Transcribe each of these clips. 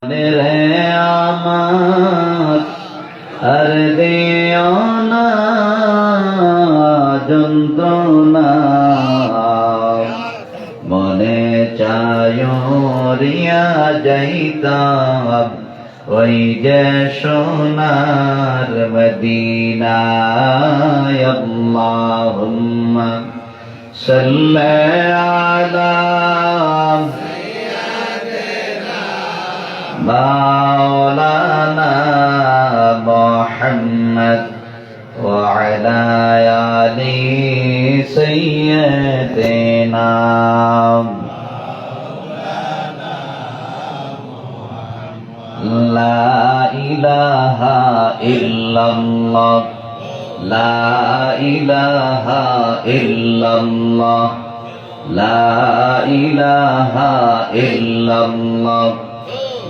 রে আমার, আর দিও না যন্ত্রণা। মনে চায় রিয়া যাইতাম, ওই যে সোনার মদিনায়। আল্লাহুম্মা সাল্লি আলা مولانا محمد وعلى آل سيدنا لا إله إلا الله لا إله إلا الله لا إله إلا الله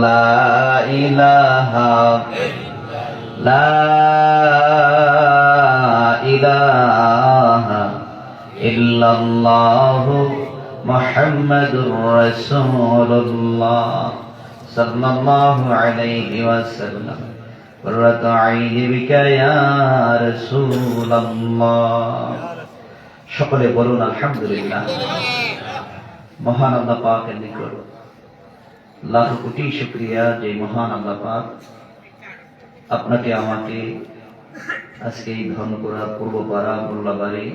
لا إله لا إله إلا الله محمد رسول الله صلى الله عليه وسلم قرة عين بك يا رسول الله সকলে বলুন আলহামদুলিল্লাহ মহান আল্লাহ পাকের নিকট লাখ কোটি শুক্রিয়া যে মহান আল্লাহ পাক। আপনাকে, আমাকে আজকে এই ধর্মপুরা, পূর্বপাড়া, মোল্লাবাড়ি,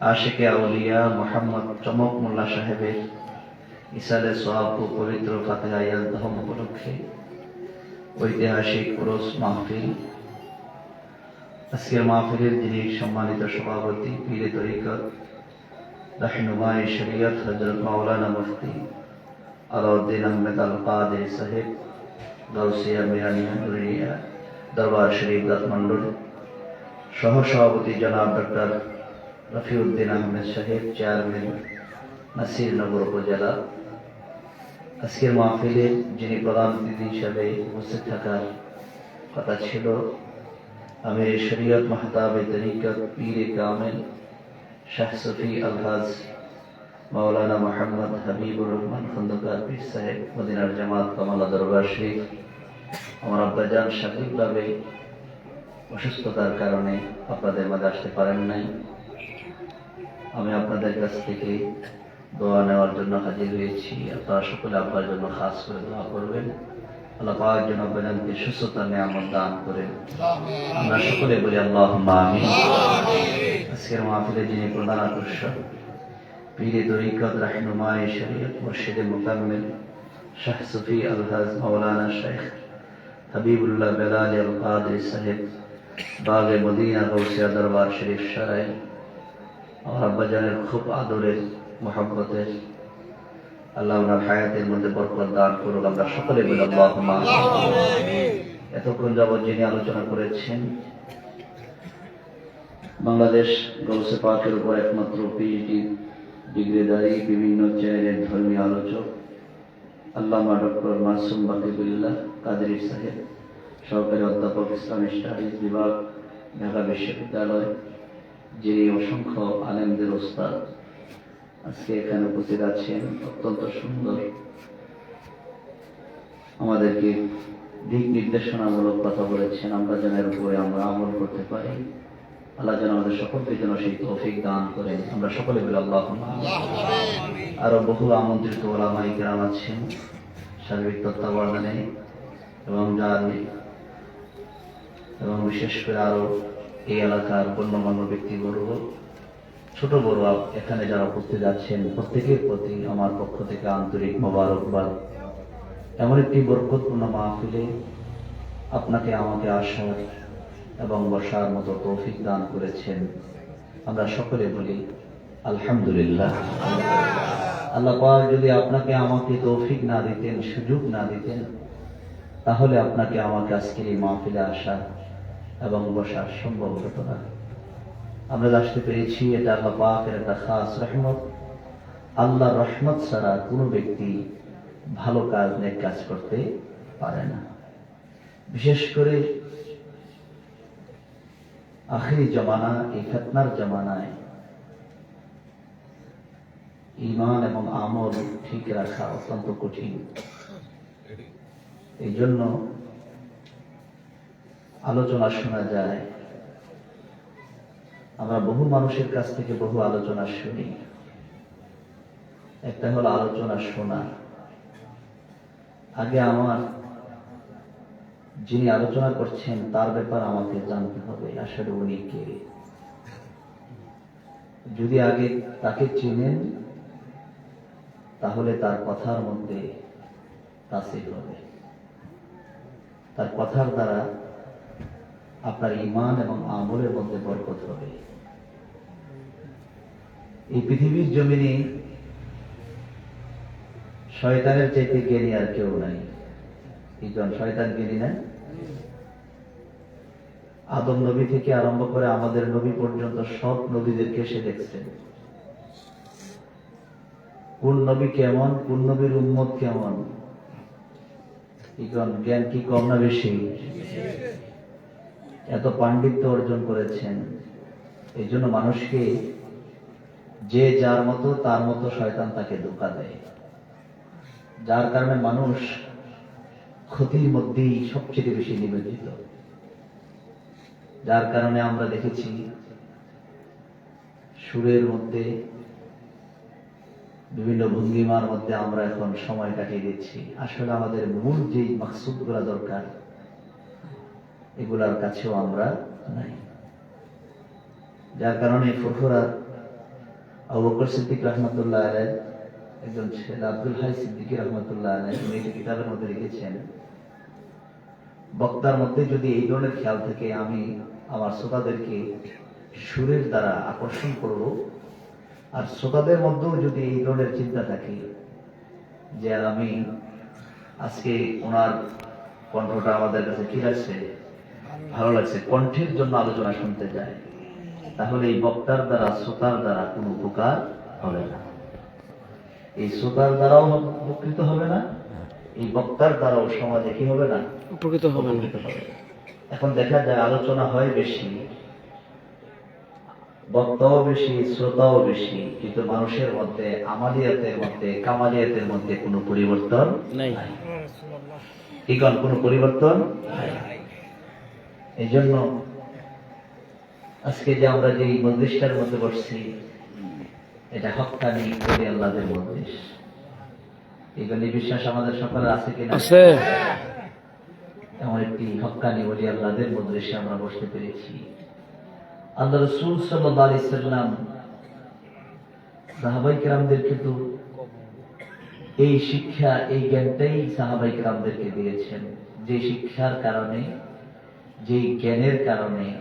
আশেকে আউলিয়া, মোহাম্মদ চমক মোল্লা সাহেবের ইসালে সোহাব ও পবিত্র ফাতেহা ইয়াল ধর্ম উপলক্ষে ঐতিহাসিক পুরুষ মাহফিল। আজকের মাহফিলের যিনি সম্মানিত সভাপতি পীরে তরিকত রাহিনুমাই শরীয়ত হজরত মাওলানা মুফতি আলাউদ্দিন আহমেদ আল কাদের সাহেব গাউসিয়া মিরানিয়া নুরিয়া দরবার শরীফ দত্তমন্ডল সহ সভাপতি জনাব ডক্টর রফিউদ্দিন আহমেদ সাহেব চেয়ারম্যান নাসিরনগর উপজেলা আজকের মাহফিলে যিনি প্রধান অতিথি হিসাবে উপস্থিত থাকার কথা ছিল আমি শরীয়ত মাহতাবে তরিকত পীর কামেল শাহ সফি আলহাজ মাওলানা মোহাম্মদ হাবিবুর রহমান খন্দকার পীর সাহেব, মদিনার জামাত কামালা দরবার শরীফ। আমার আব্বাজান শারীরিকভাবে অসুস্থতার কারণে আপনাদের মাঝে আসতে পারেন নাই। আমি আপনাদের কাছ থেকে দোয়া নেওয়ার জন্য হাজির হয়েছি। আপনারা সকলে আপনার জন্য খাস করে দোয়া করবেন। আল্লাহ পাক যেন আব্বাজানকে সুস্থতা, নিয়ামত দান করেন। আমরা সকলে বলি আল্লাহ আমিন। আজকের মাহফিলে যিনি প্রধান আকর্ষক পীরে তরিকত রাহনুমাই শরীয়ত মুর্শিদে মুকাম্মিল শাহ সুফি আলহাজ মাওলানা শেখ হাবিবুল্লাহ বেলাল আল কাদের সাহেব, বাগে মদিনা গৌসিয়া দরবার শরীফ সারাই আমার আব্বাজানের খুব আদরের, মহাব্বতের। আল্লাহ ওনার হায়াতের মধ্যে বরকত দান করুক। আমরা সকলে বলি এতক্ষণ যাবৎ যিনি আলোচনা করেছেন, বাংলাদেশ গৌসে পাকের উপর একমাত্র পিএইচডি ডিগ্রিধারী বিভিন্ন চ্যানেলের ধর্মীয় আলোচক, আল্লামা ডক্টর মাসুম বাকিবুল্লাহ, কাদেরি সাহেব, সহকারী অধ্যাপক ইসলামী স্টাডিজ বিভাগ, ঢাকা বিশ্ববিদ্যালয়, যিনি অসংখ্য আলেমদের ওস্তাদ, আজকে এখানে উপস্থিত আছেন। অত্যন্ত সুন্দর আমাদেরকে দিক নির্দেশনামূলক কথা বলেছেন। আমরা যেন এর উপরে আমরা আমল করতে পারি। আল্লাহ যেন আমাদের সকলকে যেন সেই তৌফিক দান করেন। আমরা সকলে বলে আল্লাহ আরও বহু আমন্ত্রিত ওলামাই গ্রাম আছেন, সার্বিক তত্ত্বাবধানে, এবং যার এবং বিশেষ করে আরও এই এলাকার গণ্যমান্য ব্যক্তিবর্গ, ছোট বড় এখানে যারা উপস্থিত আছেন, প্রত্যেকের প্রতি আমার পক্ষ থেকে আন্তরিক মোবারকবাদ। এমন একটি বরকতপূর্ণ মাহফিলে আপনাকে আমাকে আসার এবং বসার মতো তৌফিক দান করেছেন। আমরা সকলে বলি, আলহামদুলিল্লাহ। আল্লাহ যদি আপনাকে আমাকে তৌফিক না দিতেন, সুযোগ না দিতেন, তাহলে আপনাকে আমাকে আজকের এই মাহফিলে আসা এবং বসার সম্ভব হতো না। আমরা আসতে পেরেছি, এটা আল্লাহ পাকের একটা খাস রহমত। আল্লাহ রহমত ছাড়া কোনো ব্যক্তি ভালো কাজ, নেক কাজ করতে পারে না। বিশেষ করে আখেরি জমানা, এই ফেতনার জমানায় ইমান এবং আমল ঠিক রাখা অত্যন্ত কঠিন। এই জন্য আলোচনা শোনা যায়। আমরা বহু মানুষের কাছ থেকে বহু আলোচনা শুনি। একটা হলো আলোচনা শোনা। আগে আমার যিনি আলোচনা করছেন, তার ব্যাপার আমাকে জানতে হবে। আসলে উনি কে? যদি আগে তাকে চিনেন, তাহলে তার কথার মধ্যে তাসির হবে। তার কথার দ্বারা আপনার ইমান এবং আমলের মধ্যে বরকত হবে। এই পৃথিবীর জমিনে শয়তানের চাইতে জ্ঞানী আর কেউ নাই। কি জন শয়তান জ্ঞানী না আদম নবী থেকে আরম্ভ করে আমাদের নবী পর্যন্ত সব নবীদেরকে সে দেখছেন কোন নবী কেমন, কোন নবীর উম্মত কেমন? জ্ঞান কি কম না বেশি? এত পাণ্ডিত্য অর্জন করেছেন। এই জন্য মানুষকে যে যার মতো, তার মতো শয়তান তাকে ধোকা দেয়। যার কারণে মানুষ ক্ষতির মধ্যেই সবচেয়ে বেশি নিবেদিত। যার কারণে আমরা দেখেছি, সুরের মধ্যে, বিভিন্ন ভঙ্গিমার মধ্যে আমরা এখন সময় কাটিয়ে দিচ্ছি। আসলে আমাদের মূল যেই মাকসুদগুলা দরকার, এগুলার কাছেও আমরা নাই। যার কারণে ফুরফুরা আবু বকর সিদ্দিক রহমতুল্লাহ আলাই একজন ছেলে আব্দুল হাই সিদ্দিক রহমতুল্লাহ উনি একটি কিতাবের মধ্যে লিখেছেন, বক্তার মধ্যে যদি এই ধরনের খেয়াল থেকে, আমি আমার শ্রোতাদেরকে সুরের দ্বারা আকর্ষণ করব। আর শ্রোতাদের মধ্যেও যদি এই ধরনের চিন্তা থাকে যে আমি আজকে ওনার কণ্ঠটা আমাদের কাছে কি লাগছে? ভালো লাগছে। কণ্ঠের জন্য আলোচনা শুনতে যায় তাহলে এই বক্তার দ্বারা, শ্রোতার দ্বারা কোনো উপকার হবে না। এই শ্রোতার দ্বারাও উপকৃত হবে না এই বক্তার দ্বারাও সমাজে কি হবে না? উপকৃত হবে না। এখন দেখা যায় আলোচনা হয় বেশি বক্তাও বেশি শ্রোতাও বেশি কিন্তু মানুষের মধ্যে আমালিয়াতের মধ্যে কামালিয়াতের মধ্যে কোনো পরিবর্তন নাই। কি কন কোনো পরিবর্তন এই জন্য আজকে যে আমরা যে মন্দিরটার মধ্যে বসছি এটা হকানি করি আল্লাহদের এগুলি বিশ্বাস আমাদের সকলের আছে কিনা? আছে। এমন একটি হকানি বলি আল্লাহদের আমরা বসতে পেরেছি। আল্লাহ রসুল সাল্লাহ আলি সাল্লাম সাহাবাই কেরামদের কিন্তু এই শিক্ষা এই জ্ঞানটাই সাহাবাই কেরামদেরকে দিয়েছেন। যে শিক্ষার কারণে যে জ্ঞানের কারণে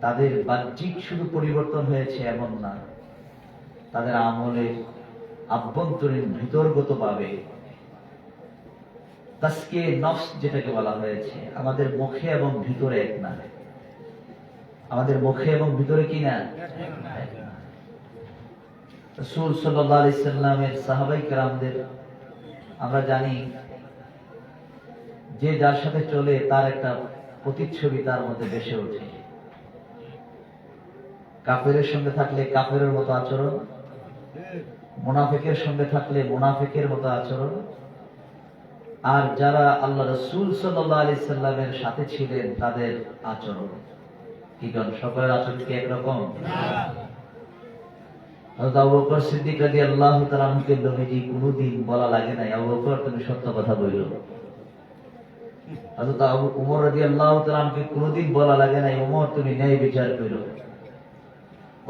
তাদের বাহ্যিক শুধু পরিবর্তন হয়েছে এমন না। তাদের আমলে আভ্যন্তরীণ ভিতরগত ভাবে তাস্কে নফস যেটাকে বলা হয়েছে, আমাদের মুখে এবং ভিতরে এক না। আমাদের মুখে এবং ভিতরে কি না? রসুল সাল্লাহ সাল্লামের সাহাবাই কালামদের আমরা জানি যে যার সাথে চলে তার একটা প্রতিচ্ছবি তার মধ্যে বেসে ওঠে। কাফেরের সঙ্গে থাকলে কাফেরের মতো আচরণ মুনাফিকের সঙ্গে থাকলে মুনাফিকের মতো আচরণ। আর যারা আল্লাহ রসুল সাল্লাহ আলি সাল্লামের সাথে ছিলেন, তাদের আচরণ। কি কন সকলের আচরণ কি একরকম? সিদ্দিক তাআলা আনহুকে নবীজি কোনোদিন বলা লাগে নাই। আবু তুমি সত্য কথা উমর রাদিয়াল্লাহু তাআলা আনহুকে কোনোদিন বলা লাগে নাই, উমর, তুমি ন্যায় বিচার করো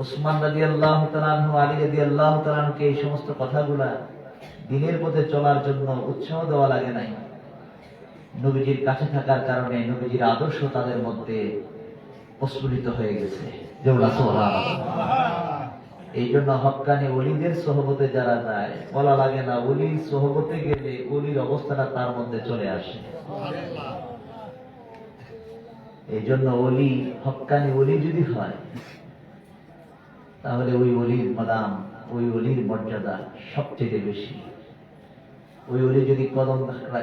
ওসমান রাদিয়াল্লাহু তাআলা আনহু আলী রাদিয়াল্লাহু তাআলা আনহুকে এই সমস্ত কথাগুলা দিনের পথে চলার জন্য উৎসাহ দেওয়া লাগে নাই। নবীজির কাছে থাকার কারণে নবীজির আদর্শ তাদের মধ্যে প্রস্ফুটিত হয়ে গেছে। এই জন্য হকানি অলিদের সহবতে যারা যায় বলা লাগে না অলির সহবতে গেলে অলির অবস্থাটা তার মধ্যে চলে আসে। এই জন্য অলি হকানি অলি যদি হয় তাহলে ওই অলির মাদাম ওই অলির মর্যাদা সবচেয়ে বেশি। ওই অলি যদি কদম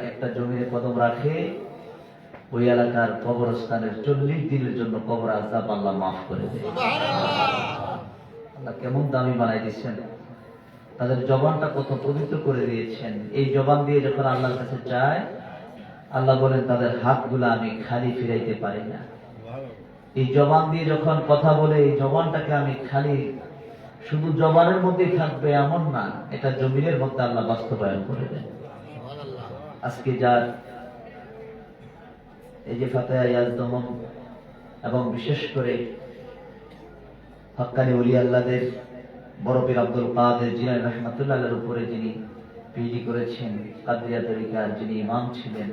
একটা জমিনে কদম রাখে ওই এলাকার কবরস্থানের চল্লিশ দিনের জন্য কবর আজাব আল্লাহ মাফ করে দেয়। আল্লাহ কেমন দামি বানাই দিচ্ছেন। তাদের জবানটা কত পবিত্র করে দিয়েছেন। এই জবান দিয়ে যখন আল্লাহর কাছে চায় আল্লাহ বলেন তাদের হাতগুলো আমি খালি ফিরাইতে পারি না। এই জবান দিয়ে যখন কথা বলে, এই জবানটাকে আমি খালি শুধু জবানের মধ্যেই থাকবে এমন না, এটা জমিনের মধ্যে আল্লাহ বাস্তবায়ন করে দেন। আজকে যার এই যে ফাতেহা ইয়াজদমন এবং বিশেষ করে হক্কানি উলি আল্লাদের, বড় পীর আব্দুল কাদের জিনাই রহমাতুল্লাহের উপরে যিনি পিডি করেছেন কাদরিয়া তরিকার যিনি ইমাম ছিলেন,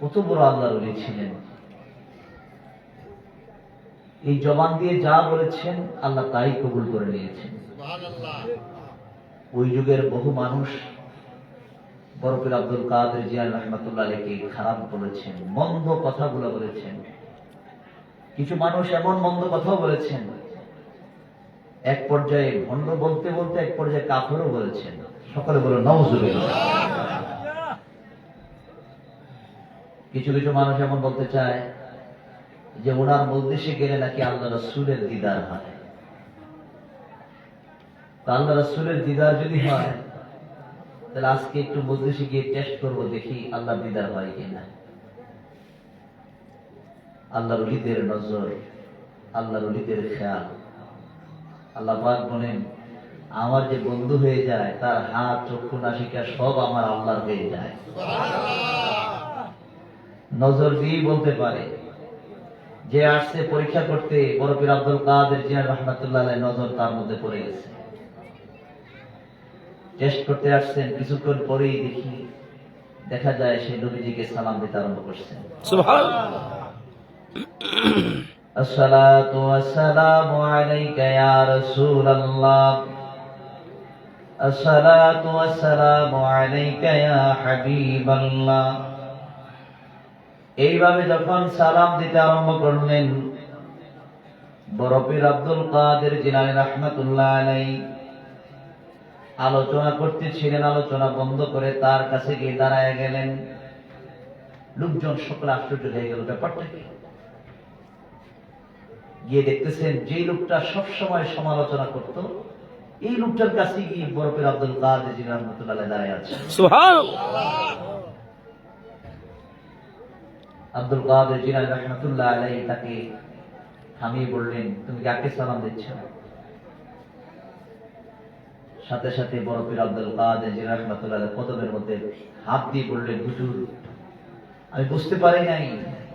কত বড় আল্লাহর উলি ছিলেন। এই জবান দিয়ে যা বলেছেন, আল্লাহ তাই কবুল করে নিয়েছেন। ওই যুগের বহু মানুষ বরফির আব্দুল কাদের জিয়ান রহমতুল্লাহ আলীকে খারাপ বলেছেন, মন্দ কথাগুলো বলেছেন। কিছু মানুষ এমন মন্দ কথাও বলেছেন, এক পর্যায়ে ভণ্ড বলতে বলতে, এক পর্যায়ে কাফরও বলেছেন। সকলে বলো নওজুবিল্লাহ কিছু কিছু মানুষ এমন বলতে চায় যে ওনার মজলিসে গেলে নাকি আল্লাহ রসুলের দিদার হয়। আল্লাহ রসুলের দিদার যদি হয় তাহলে আজকে একটু মজলিসে গিয়ে টেস্ট করব দেখি আল্লাহ দিদার হয় কিনা। আল্লাহ রলিদের নজর আল্লাহ রলিদের খেয়াল। আল্লাহ পাক বলেন আমার যে বন্ধু হয়ে যায় তার হাত চক্ষু নাসিকা সব আমার আল্লাহর হয়ে যায়। নজর দিয়েই বলতে পারে। যে আসছে পরীক্ষা করতে বড় পীর আব্দুল কাদের জিয়ার রহমাতুল্লাহ নজর তার মধ্যে পড়ে গেছে। টেস্ট করতে আসছেন কিছুক্ষণ পরেই দেখি দেখা যায় সেই নবীজিকে সালাম দিতে আরম্ভ করছেন। আসসালাতু আসসালামু আলাইকা ইয়া রাসূলুল্লাহ। আসসালাতু আসসালামু আলাইকা ইয়া হাবিবাল্লাহ। এইভাবে যখন সালাম দিতে আরম্ভ করলেন, বরফির আব্দুল কাদের জিলানি রহমতুল্লাহ আলাই আলোচনা করতেছিলেন, আলোচনা বন্ধ করে তার কাছে গিয়ে দাঁড়ায় গেলেন। লোকজন সকলে আশ্চর্য হয়ে গেল, ব্যাপারটা কি? গিয়ে দেখতেছেন যে লোকটা সব সময় সমালোচনা করত, এই লোকটার কাছে গিয়ে বরফের আব্দুল কাদের জিলানি রহমতুল্লাহ দাঁড়ায় আছে। আব্দুল কাদের জিলানি রহমতুল্লাহ আলাই তাকে থামিয়ে বললেন, তুমি কাকে সালাম দিচ্ছ সাথে সাথে বড় পীর আব্দুল কাদের জিলানি রহমতুল্লাহ কদমের মধ্যে হাত দিয়ে বললেন, হুজুর, আমি বুঝতে পারি নাই,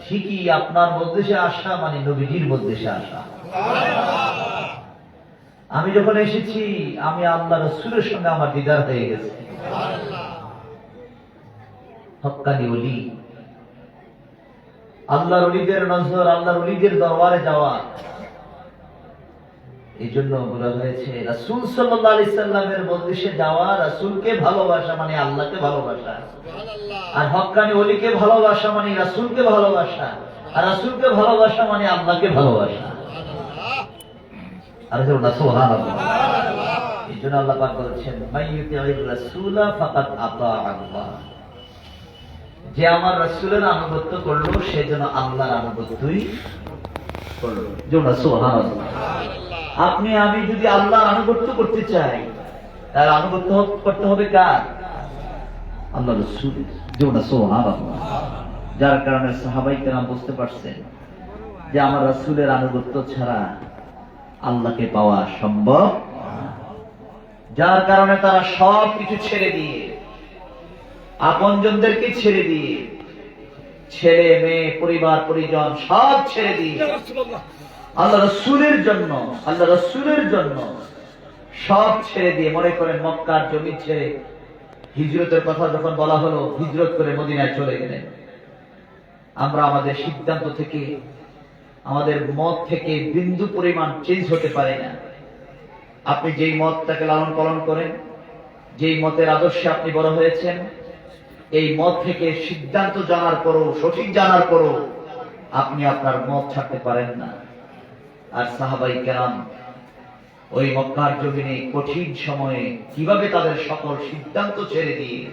ঠিকই আপনার মধ্যে আসা মানে নবীজির মধ্যে আসা আমি যখন এসেছি, আমি আল্লাহ রসুলের সঙ্গে আমার দিদার হয়ে গেছে। হক্কানি অলি আল্লাহর অলিদের নজর, আল্লাহর অলিদের দরবারে যাওয়া। এই জন্য বলা হয়েছে, রাসুল সাল্লাহ সাল্লামের মজলিসে যাওয়া রাসুলকে ভালোবাসা মানে আল্লাহকে ভালোবাসা। আর হক্কানি অলিকে ভালোবাসা মানে রাসুলকে ভালোবাসা। আর রাসুলকে ভালোবাসা মানে আল্লাহকে ভালোবাসা। আর যেমন সোহান এই জন্য আল্লাহ পাক বলছেন মাইয়ুতির রাসূলা ফাকাদ আতা আল্লাহ। যে আমার রাসূলের আনুগত্য করল, সে যেন আল্লাহর আনুগত্যই আপনি, আমি যদি আল্লাহর আনুগত্য করতে চাই, তার আনুগত্য করতে হবে কার? আল্লাহ রসুল যার কারণে সাহাবাই কেরাম বুঝতে পারছেন যে আমার রাসূলের আনুগত্য ছাড়া আল্লাহকে পাওয়া সম্ভব যার কারণে তারা সব কিছু ছেড়ে দিয়ে আপনজনদেরকে ছেড়ে দিয়ে ছেলে মেয়ে পরিবার পরিজন সব ছেড়ে দিয়ে আল্লাহ রসুলের জন্য আল্লাহ রসুলের জন্য সব ছেড়ে দিয়ে মনে করেন মক্কার জমি ছেড়ে হিজরতের কথা যখন বলা হলো হিজরত করে মদিনায় চলে গেলেন। আমরা আমাদের সিদ্ধান্ত থেকে আমাদের মত থেকে বিন্দু পরিমাণ চেঞ্জ হতে পারে না। আপনি যেই মতটাকে লালন পালন করেন যেই মতের আদর্শে আপনি বড় হয়েছেন এই মত থেকে সিদ্ধান্ত জানার পরও, সঠিক জানার পরও আপনি আপনার মত ছাড়তে পারেন না। আর সাহাবাই কেরাম ওই মক্কার জমিনে কঠিন সময়ে কীভাবে তাদের সকল সিদ্ধান্ত ছেড়ে দিয়ে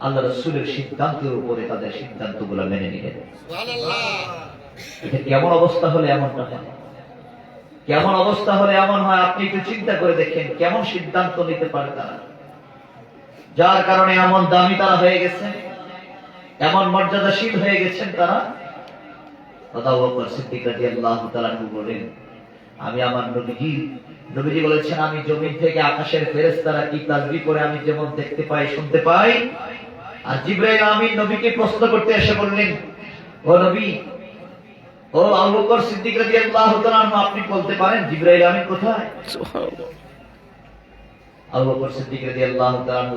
আল্লাহ রসুলের সিদ্ধান্তের উপরে তাদের সিদ্ধান্তগুলো মেনে নিলেন? কেমন অবস্থা হলে এমনটা হয়? কেমন অবস্থা হলে এমন হয়? আপনি একটু চিন্তা করে দেখেন, কেমন সিদ্ধান্ত নিতে পারে তারা? যার কারণে এমন দামি তারা হয়ে গেছেন এমন মর্যাদাশীল হয়ে গেছেন তারা। আমি আমার নবীজি নবীজি বলেছেন, আমি জমিন থেকে আকাশের কি তাসবিহ করে আমি যেমন দেখতে পাই, শুনতে পাই? আর জিবরাইল আমিন নবীকে প্রশ্ন করতে এসে বললেন, ও নবী, ও আবু বকর সিদ্দিক আপনি বলতে পারেন জিবরাইল আমিন কোথায়?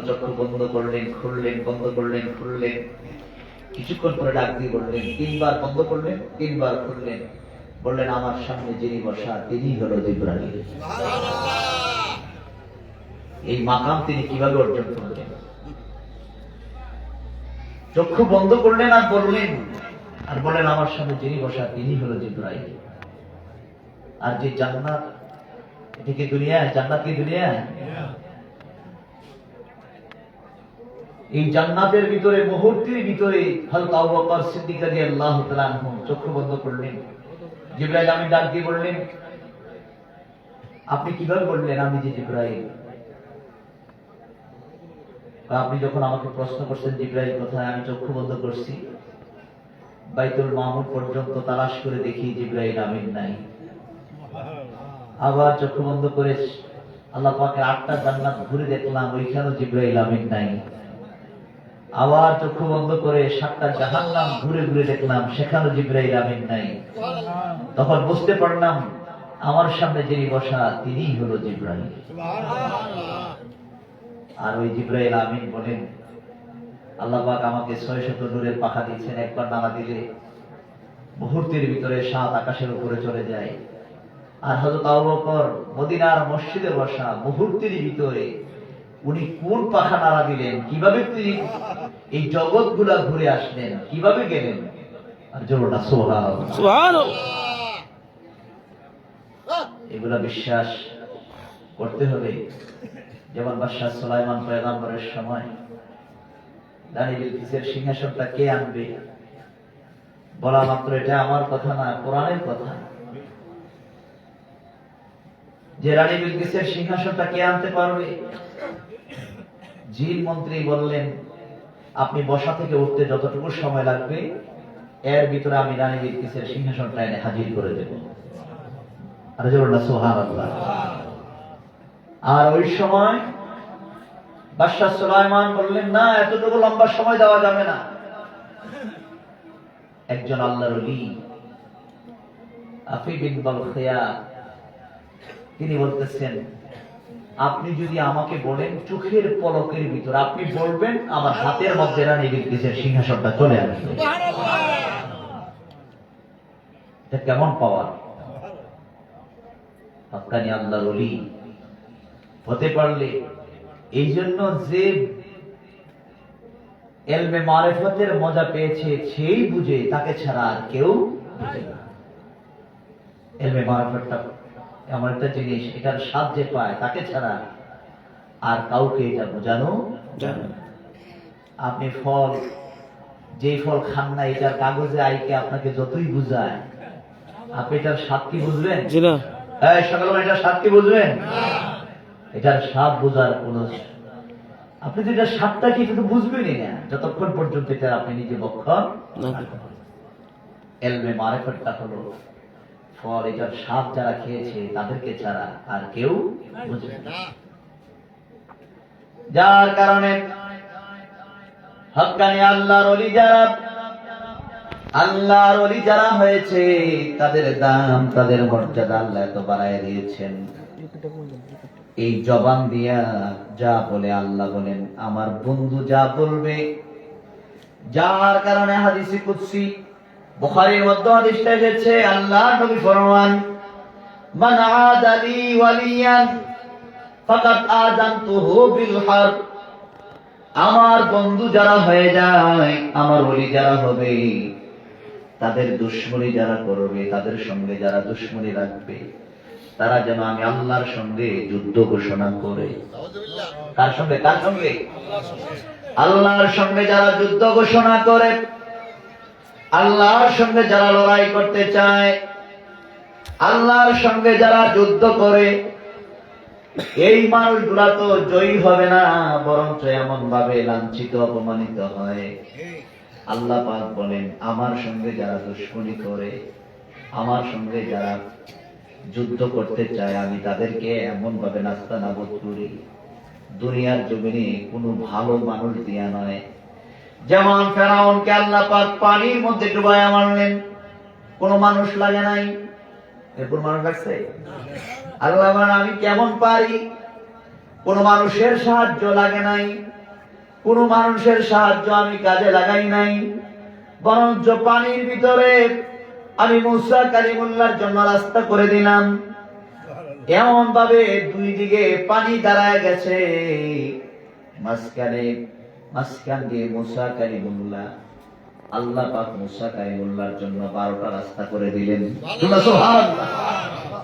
চক্ষু বন্ধ করলেন কিছুক্ষণ পরে বললেন, তিনবার বন্ধ করলেন, তিনবার বললেন, আমার সামনে যিনি বসা তিনি হলো জিব্রাহিম এই মাকাম তিনি কীভাবে অর্জন করলেন? চক্ষু বন্ধ করলেন আর বললেন আর বললেন, আমার সামনে যিনি বসা তিনি হলো জিব্রাহিম আর যে জান্নাত এটা কি দুনিয়া জান্নাত কি দুনিয়া এই জান্নাতের ভিতরে, মুহূর্তের ভিতরে চক্ষু বন্ধ করলেন। জিবরাইল, আমি ডাক দিয়ে বললেন, আপনি কীভাবে বললেন আমি যে জিবরাইল? আপনি যখন আমাকে প্রশ্ন করছেন জিবরাইল কোথায়, আমি চক্ষু বন্ধ করছি। বাইতুল মামুর পর্যন্ত তালাশ করে দেখি জিবরাইল আমিন নাই। আবার চক্ষু বন্ধ করে আল্লাহ পাকের আটটা জান্নাত ঘুরে দেখলাম, ওইখানেও জিব্রাইল আমিন নাই। আবার চক্ষু বন্ধ করে সাতটা জাহান্নাম ঘুরে ঘুরে দেখলাম, সেখানে জিব্রাইল আমিন নাই। তখন বুঝতে পারলাম, আমার সামনে যিনি বসা, তিনিই হলো জিব্রাইল। আর ওই জিব্রাইল আমিন বলেন, আল্লাহ পাক আমাকে ছয় শত নূরের পাখা দিচ্ছেন একবার নামা দিলে মুহূর্তের ভিতরে সাত আকাশের উপরে চলে যায়। আর হযরত আবু বকর মদিনার মসজিদে বসা, মুহূর্তের ভিতরে উনি কোন পাখা নাড়া দিলেন? কীভাবে তিনি এই জগৎ গুলা ঘুরে আসলেন? কীভাবে গেলেন? এগুলা বিশ্বাস করতে হবে। যেমন বাদশাহ সুলাইমান পয়গাম্বরের সময় দানি সিংহাসনটা কে আনবে? বলা মাত্র এটা আমার কথা না কোরআনের কথা। যে রানী বিলকিসের সিংহাসনটা কে আনতে পারবে? জিন মন্ত্রী বললেন, আপনি বসা থেকে উঠতে যতটুকু সময় লাগবে, এর ভিতরে আমি রানী বিলকিসের সিংহাসনটা এনে হাজির করে দেব। আর ওই সময় বাদশাহ সুলাইমান বললেন, না, এতটুকু লম্বা সময় দেওয়া যাবে না। একজন আল্লাহর আফি বিন বলখিয়া, তিনি বলতেছেন আপনি যদি আমাকে বলেন চোখের পলকের ভিতর, আপনি বলবেন আমার হাতের মধ্যে রানী বিলকিসের সিংহাসনটা চলে আসবে। এটা কেমন পাওয়ার? হকানি আল্লাহর ওলি। হতে পারলে এই জন্য যে এলমে মারেফতের মজা পেয়েছে, সেই বুঝে তাকে ছাড়া আর কেউ এলমে মারেফতটা এমন একটা জিনিস এটার স্বাদ যে পায় তাকে ছাড়া আর কাউকে এটা বোঝানো আপনি ফল যেই ফল খান না এটার কাগজে আইকে আপনাকে যতই বুঝায়। আপনি এটার স্বাদ কি বুঝবেন? না। এই এটার স্বাদ কি বুঝবেন? এটার স্বাদ বোঝার কোন আপনি তো এটার স্বাদটা কি এটা তো বুঝবেনই না যতক্ষণ পর্যন্ত এটা আপনি নিজে বক্ষণ না এলমে মারেফতটা হলো ফল এটার স্বাদ যারা খেয়েছে, তাদেরকে ছাড়া আর কেউ যার কারণে হকানি আল্লাহর অলি যারা, আল্লাহর অলি যারা হয়েছে, তাদের দাম, তাদের মর্যাদা আল্লাহ এত বাড়ায় দিয়েছেন। এই জবান দিয়া যা বলে আল্লাহ বলেন, আমার বন্ধু যা বলবে। যার কারণে হাদিসে কুদসি বুখারীর মধ্যে হাদিসটা এসেছে, আল্লাহ নবী ফরমান, মান আদালি ওয়ালিয়ান ফাকাত আযানতুহু বিল হারব আমার বন্ধু যারা হয়ে যায়, আমার ওলি যারা হবে, তাদের দুশ্মনী যারা করবে, তাদের সঙ্গে যারা দুশ্মনী রাখবে, তারা যেন আমি আল্লাহর সঙ্গে যুদ্ধ ঘোষণা করে। কার সঙ্গে? কার সঙ্গে? আল্লাহর সঙ্গে যারা যুদ্ধ ঘোষণা করে আল্লাহর সঙ্গে যারা লড়াই করতে চায়, আল্লাহর সঙ্গে যারা যুদ্ধ করে, এই মানুষগুলা তো জয়ী হবে না, বরঞ্চ এমন ভাবে লাঞ্ছিত, অপমানিত হয়। আল্লাহ পাক বলেন, আমার সঙ্গে যারা দুশ্মনী করে, আমার সঙ্গে যারা যুদ্ধ করতে চায়, আমি তাদেরকে এমন ভাবে নাস্তা নাবদ করি। দুনিয়ার জমিনে কোনো ভালো মানুষ দিয়া নয়। যেমন ফেরাউনকে আল্লাহ পাক পানির মধ্যে ডুবাইয়া মারলেন। কোন মানুষ লাগে নাই? এরপর মানুষ লাগছে? আল্লাহ আমি কেমন পারি? কোন মানুষের সাহায্য লাগে নাই। কোন মানুষের সাহায্য আমি কাজে লাগাই নাই। বরঞ্চ পানির ভিতরে আমি মুসা কালিমুল্লার জন্য রাস্তা করে দিলাম। এমন ভাবে দুই দিকে পানি দাঁড়ায় গেছে। মাঝখানে মাঝখান দিয়ে মুসা কালিমুল্লাহ আল্লাহ পাক মুসা কালিমুল্লাহর জন্য বারোটা রাস্তা করে দিলেন।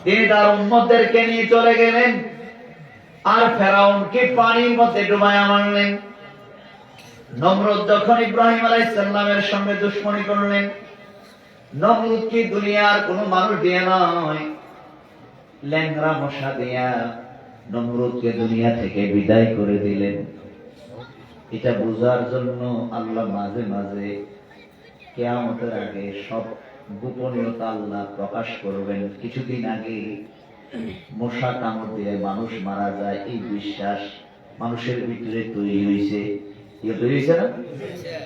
তিনি তার উম্মতদেরকে নিয়ে চলে গেলেন। আর ফেরাউনকে পানির মধ্যে ডুবাইয়া মারলেন নমরুদ যখন ইব্রাহিম আলাইসাল্লামের সঙ্গে দুশ্মনী করলেন, নমরুদ কি দুনিয়ার কোন মানুষ দিয়ে নয়? ল্যাংরা মশা দিয়া নমরুদকে দুনিয়া থেকে বিদায় করে দিলেন। এটা বোঝার জন্য আল্লাহ মাঝে মাঝে কেয়ামতের আগে সব গোপনীয়তা আল্লাহ প্রকাশ করবেন। কিছুদিন আগে মশা কামড় দিয়ে মানুষ মারা যায়, এই বিশ্বাস মানুষের ভিতরে তৈরি হয়েছে। ইয়ে না?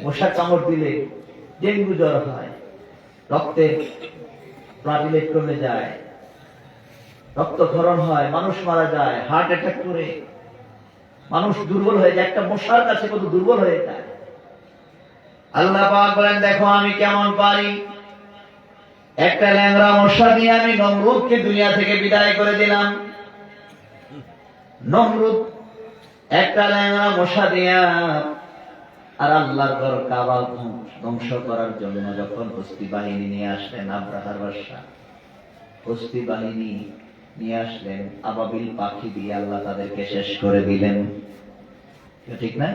মশা কামড় দিলে ডেঙ্গু জ্বর হয়, রক্তে প্লাটিলেট কমে যায়, রক্তক্ষরণ হয়, মানুষ মারা যায় হার্ট অ্যাটাক করে। মানুষ দুর্বল হয়ে যায়, একটা মশার কাছে কত দুর্বল হয়ে যায়। আল্লাহ পাক বলেন, দেখো, আমি কেমন পারি? একটা ল্যাংরা মশা দিয়ে আমি নমরুদকে দুনিয়া থেকে বিদায় করে দিলাম। নমরুদ, একটা ল্যাংরা মশা দিয়া আর আল্লাহর ঘর কাবা ধ্বংস করার জন্য যখন হস্তি বাহিনী নিয়ে আসলেন আব্রাহার বাসা হস্তি বাহিনী নিয়ে আসলেন আবাবিল পাখি দিয়ে আল্লাহ তাদেরকে শেষ করে দিলেন। ঠিক না?